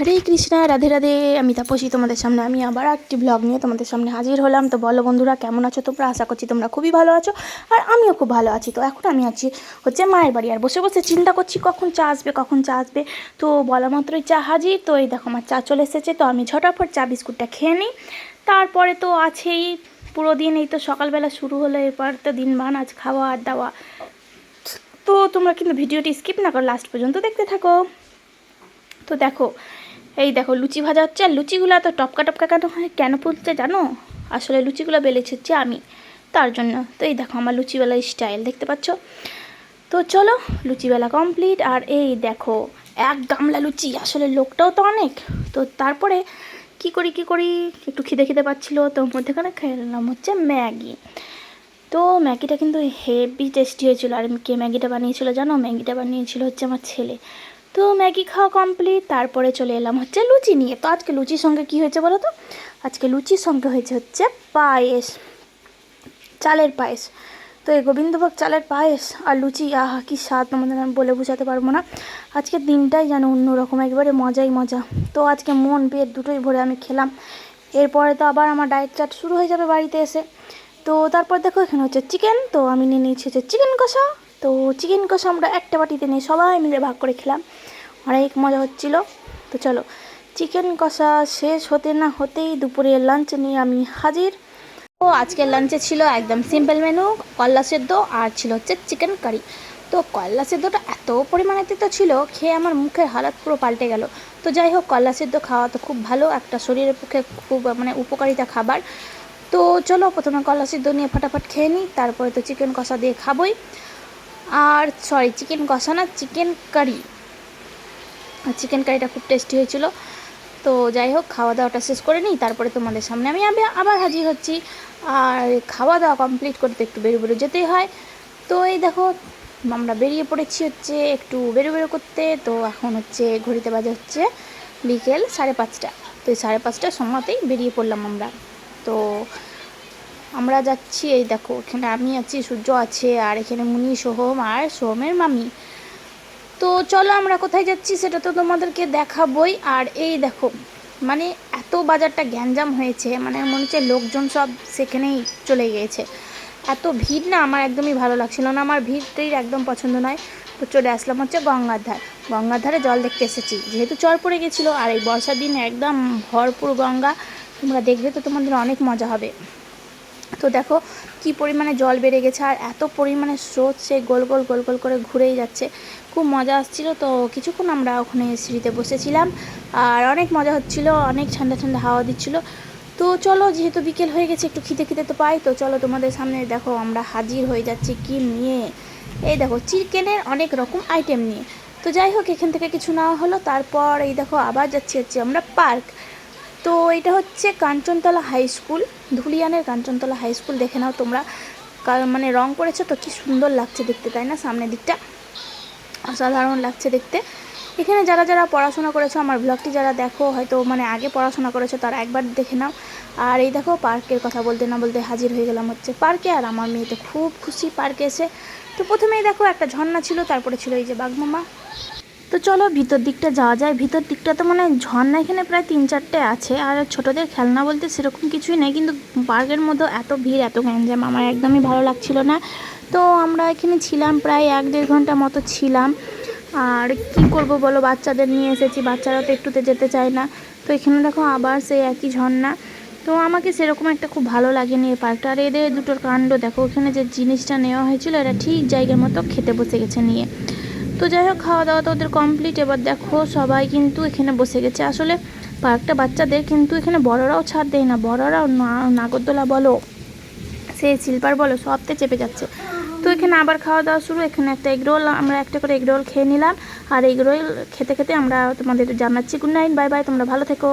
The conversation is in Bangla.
হরে কৃষ্ণা, রাধে রাধে। আমি তাপসী, তোমাদের সামনে আমি আবার একটি ব্লগ নিয়ে তোমাদের সামনে হাজির হলাম। তো বলো বন্ধুরা, কেমন আছো তোমরা? আশা করছি তোমরা খুবই ভালো আছো, আর আমিও খুব ভালো আছি। তো এখন আমি আছি হচ্ছে মায়ের বাড়ি, আর বসে বসে চিন্তা করছি কখন চা আসবে, কখন চা আসবে। তো বলা মাত্রই চা হাজির। তো এই দেখো, আমার চা চলে এসেছে। তো আমি ঝটাফট চা বিস্কুটটা খেয়ে নিই। তারপরে তো আছেই পুরো দিন। এই তো সকালবেলা শুরু হলো, এরপর তো দিন মান আজ খাওয়া আর দাওয়া। তো তোমরা কিন্তু ভিডিওটি স্কিপ না করো লাস্ট পর্যন্ত দেখতে থাকো। তো দেখো এই দেখো, লুচি ভাজা হচ্ছে, আর লুচিগুলো এত টপকা টপকা কেন হয়? কেন ফুলছে জানো? আসলে লুচিগুলো বেলেছি হচ্ছে আমি, তার জন্য। তো এই দেখো, আমার লুচিবেলার স্টাইল দেখতে পাচ্ছ? তো চলো, লুচিবেলা কমপ্লিট আর এই দেখো, এক গামলা লুচি, আসলে লোকটাও তো অনেক। তো তারপরে কি করি কি করি? একটু খিদে খিদে পাচ্ছিলো, তো মধ্যেখানে খেলাম হচ্ছে ম্যাগি। তো ম্যাগিটা কিন্তু হেভি টেস্টি হয়েছিল, আর কে ম্যাগিটা বানিয়েছিল জানো? ম্যাগিটা বানিয়েছিল হচ্ছে আমার ছেলে। তো ম্যাগি খাওয়া কমপ্লিট তারপরে চলে এলাম হচ্ছে লুচি নিয়ে। তো আজকে লুচির সঙ্গে কি হয়েছে বলো তো? আজকে লুচির সঙ্গে হয়েছে হচ্ছে পায়েস, চালের পায়েস। তো এই গোবিন্দভোগ চালের পায়েস আর লুচি, আহা, কি স্বাদ তোমাদের আমি বলে বোঝাতে পারব না। আজকের দিনটাই যেন অন্যরকম, একবারে মজাই মজা। তো আজকে মন, পেট দুটোই ভরে আমি খেলাম। এরপরে তো আবার আমার ডায়েট চাট শুরু হয়ে যাবে বাড়িতে এসে। তো তারপর দেখো এখানে হচ্ছে চিকেন তো আমি নিয়ে নিয়েছি হচ্ছে চিকেন কষা। তো চিকেন কষা আমরা একটা বাটিতে নিয়ে সবাই মিলে ভাগ করে খেলাম। অনেক মজা হচ্ছিল। তো চলো, চিকেন কষা শেষ হতে না হতেই দুপুরে লাঞ্চ নিয়ে আমি হাজির। তো আজকের লাঞ্চে ছিল একদম সিম্পল মেনু কল্লা সেদ্ধ আর ছিল হচ্ছে চিকেন কারি তো কল্লা সেদ্ধটা এত পরিমাণে তো ছিল, খেয়ে আমার মুখের হালাত পুরো পাল্টে গেল। তো যাই হোক কল্লা সেদ্ধ খাওয়া তো খুব ভালো, একটা শরীরের পক্ষে খুব মানে উপকারিতা খাবার। তো চলো, প্রথমে কলা সেদ্ধ নিয়ে ফাটাফাট খেয়ে নিই, তারপরে তো চিকেন কষা দিয়ে খাবোই। আর সরি চিকেন কষা না চিকেন কারি চিকেন কারিটা খুব টেস্টি হয়েছিল। তো যাই হোক খাওয়া দাওয়াটা শেষ করে নিই, তারপরে তোমাদের সামনে আমি আবে- আবার হাজির হচ্ছি। আর খাওয়া দাওয়া কমপ্লিট করতে একটু বেরো বেরো যেতেই হয়। তো এই দেখো, আমরা বেরিয়ে পড়েছি হচ্ছে একটু বেরো বেরো করতে। তো এখন হচ্ছে ঘড়িতে বাজে হচ্ছে বিকেল সাড়ে পাঁচটা। তো এই সাড়ে পাঁচটার সময়তেই বেরিয়ে পড়লাম আমরা। তো আমরা যাচ্ছি, এই দেখো, এখানে আমি আছি, সূর্য আছে, আর এখানে মুনি, সোহম, আর সোহমের মামি। তো চলো আমরা কোথায় যাচ্ছি সেটা তো তোমাদেরকে দেখাবই। আর এই দেখো মানে এত বাজারটা গ্যাঞ্জাম হয়েছে মানে মনে হচ্ছে লোকজন সব সেখানেই চলে গিয়েছে। এত ভিড় না, আমার একদমই ভালো লাগছিল না, আমার ভিড়টাই একদম পছন্দ নয়। তো চলে আসলাম হচ্ছে গঙ্গার ধার গঙ্গার ধারে জল দেখতে এসেছি, যেহেতু চর পড়ে গেছিল আর এই বর্ষার দিন একদম ভরপুর গঙ্গা, তোমরা দেখবে তো তোমাদের অনেক মজা হবে। তো দেখো কি পরিমাণে জল বেড়ে গেছে আর এত পরিমাণে স্রোত সে গোল গোল গোল গোল করে ঘুরেই যাচ্ছে। খুব মজা আসছিল তো কিছুক্ষণ আমরা ওখানে সিঁড়িতে বসেছিলাম আর অনেক মজা হচ্ছিল, অনেক ঠান্ডা ঠান্ডা হাওয়া দিচ্ছিল। তো চলো যেহেতু বিকেল হয়ে গেছে, একটু খিদে খিদে তো পাই, তো চলো তোমাদের সামনে দেখো আমরা হাজির হয়ে যাচ্ছি কি নিয়ে। এই দেখো চিকেনের অনেক রকম আইটেম নিয়ে। তো যাই হোক, এখান থেকে কিছু নেওয়া হলো, তারপর এই দেখো আবার যাচ্ছি হচ্ছে আমরা পার্ক। তো এটা হচ্ছে কাঞ্চনতলা হাই স্কুল, ধুলিয়ানের কাঞ্চনতলা হাই স্কুল। দেখে নাও তোমরা। মানে রং করেছে তো, কি সুন্দর লাগছে দেখতে, তাই না? সামনের দিকটা। অসাধারণ লাগছে দেখতে। এখানে যারা যারা পড়াশোনা করেছ, আমার ব্লগটি যারা দেখো, হয়তো মানে আগে পড়াশোনা করেছ, তারা একবার দেখে নাও। আর এই দেখো পার্কের কথা বলতে না বলতে হাজির হয়ে গেলাম হচ্ছে পার্কে, আর আমার মেয়ে তো খুব খুশি পার্কে এসে। তো প্রথমেই দেখো একটা ঝর্ণা ছিল, তারপরে ছিল এই যে বাঘমামা। তো চলো ভিতর দিকটা যাওয়া যায়। ভিতর দিকটা তো মানে ঝর্ণা এখানে প্রায় তিন চারটে আছে। আর ছোটোদের খেলনা বলতে সেরকম কিছুই নেই। কিন্তু পার্কের মধ্যে এত ভিড়, এত গ্যাঞ্জাম আমার একদমই ভালো লাগছিল না। তো আমরা এখানে ছিলাম প্রায় এক দেড় ঘণ্টা মতো ছিলাম। আর কি করব বলো? বাচ্চাদের নিয়ে এসেছি। বাচ্চারা তো একটুতে যেতে চায় না। তো এখানে দেখো আবার সেই একই ঝর্ণা। তো আমাকে সেরকম একটা খুব ভালো লাগেনি এই পার্কটা। আর এদের দুটোর কাণ্ড দেখো। ওখানে যে জিনিসটা নেওয়া হয়েছিল, এটা ঠিক জায়গার মতো খেতে বসে গেছে নিয়ে। তো যাই হোক, খাওয়া দাওয়া তো ওদের কমপ্লিট এবার দেখো সবাই কিন্তু এখানে বসে গেছে। আসলে পার্কটা বাচ্চাদের কিন্তু এখানে বড়রাও ছাড় দেয় না। বড়রাও নাগরদোলা বলো, সে সিলভার বলো সবতে চেপে যাচ্ছে। তো এখানে আবার খাওয়া দাওয়া শুরু। এখানে একটা এগরোল আমরা একটা করে এগরোল খেয়ে নিলাম। আর এগরোল খেতে খেতে আমরা তোমাদের জানাচ্ছি গুড নাইট বাই বাই তোমরা ভালো থেকো।